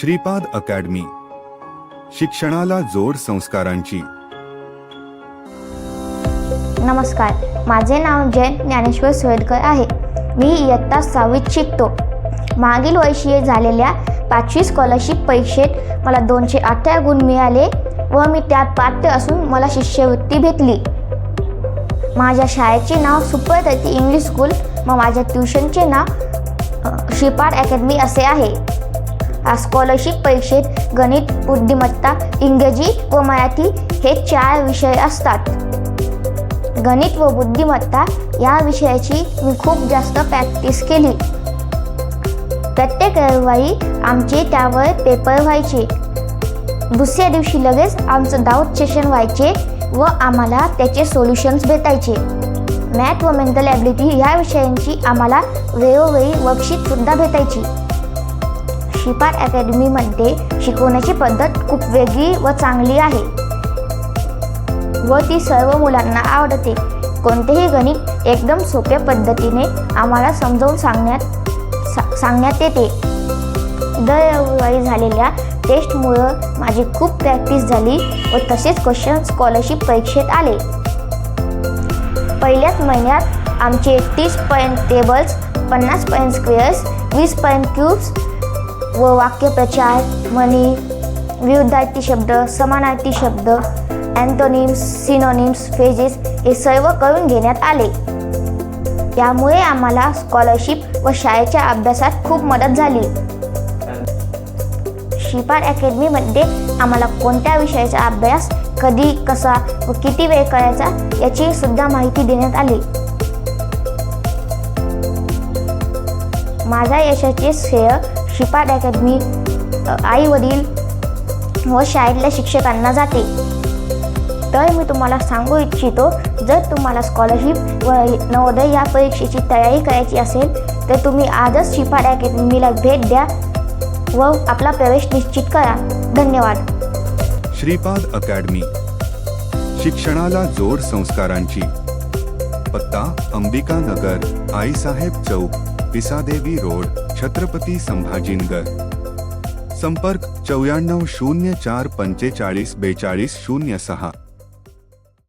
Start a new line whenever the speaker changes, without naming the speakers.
Shripad academy. शिक्षणाला जोड संस्कारांची.
नमस्कार माझे नाव जैन ज्ञानेश्वर सोयडकर आहे. मी इयत्ता सहावीत शिकतो. मागील वर्षी झालेल्या पाचवी स्कॉलरशिप परीक्षेत मला दोनशे अठरा गुण मिळाले व मी त्यात पात्र असून मला शिष्यवृत्ती भेटली. माझ्या शाळेचे नाव सुप्रतती इंग्लिश स्कूल व माझ्या ट्युशनचे नाव अ, श्रीपाद अकॅडमी असे आहे. स्कॉलरशिप परीक्षेत गणित बुद्धिमत्ता इंग्रजी व मराठी हे चार विषय असतात. गणित व बुद्धिमत्ता या विषयाची मी खूप जास्त प्रॅक्टिस केली. प्रत्येक रविवारी आमचे त्यावर पेपर व्हायचे. दुसऱ्या दिवशी लगेच आमचं डाऊट सेशन व्हायचे व आम्हाला त्याचे सोल्युशन्स भेटायचे. मॅथ व मेंटल ॲबिलिटी या विषयांची आम्हाला वेळोवेळी वर्कशीटसुद्धा भेटायची. शिपाट अकॅडमीमध्ये शिकवण्याची पद्धत खूप वेगळी व चांगली आहे. व ती सर्व मुलांना आवडते. कोणतेही गणित एकदम सोप्या पद्धतीने आम्हाला समजावून सांगण्यात सा- सांगण्यात येते. दरवेळी झालेल्या टेस्टमुळं माझी खूप प्रॅक्टिस झाली व तसेच क्वेश्चन स्कॉलरशिप परीक्षेत आले. पहिल्याच महिन्यात आमचे तीस पॉईंट टेबल्स पन्नास पॉईंट स्क्वेअर्स वीस पॉईंट क्यूब्स व वाक्यप्रचार म्हणी विरुद्धार्थी शब्द समानार्थी शब्द अँटोनिम्स सिनोनिम्स फेजेस हे सर्व करून घेण्यात आले. त्यामुळे आम्हाला स्कॉलरशिप व शाळेच्या अभ्यासात खूप मदत झाली. शिपार अकॅडमीमध्ये आम्हाला कोणत्या विषयाचा अभ्यास कधी कसा व किती वेळ करायचा याची सुद्धा माहिती देण्यात आली. माझ्या यशाचे श्रेय श्रीपाद अकॅडमी आईवडील व शाळेतल्या शिक्षकांना जाते. तर मी तुम्हाला सांगू इच्छितो जर तुम्हाला स्कॉलरशिप व नवोदय या परीक्षेची तयारी करायची असेल तर तुम्ही आजच शिपाड अकॅडमीला भेट द्या व आपला प्रवेश निश्चित करा. धन्यवाद.
श्रीपाद अकॅडमी. शिक्षणाला जोड संस्कारांची. पत्ता अंबिका नगर आईसाहेब चौक पिसादेवी रोड. छत्रपती संभाजीनगर. संपर्क चौऱ्याण्णव शून्य चार पंचेचाळीस बेचाळीस शून्य सहा.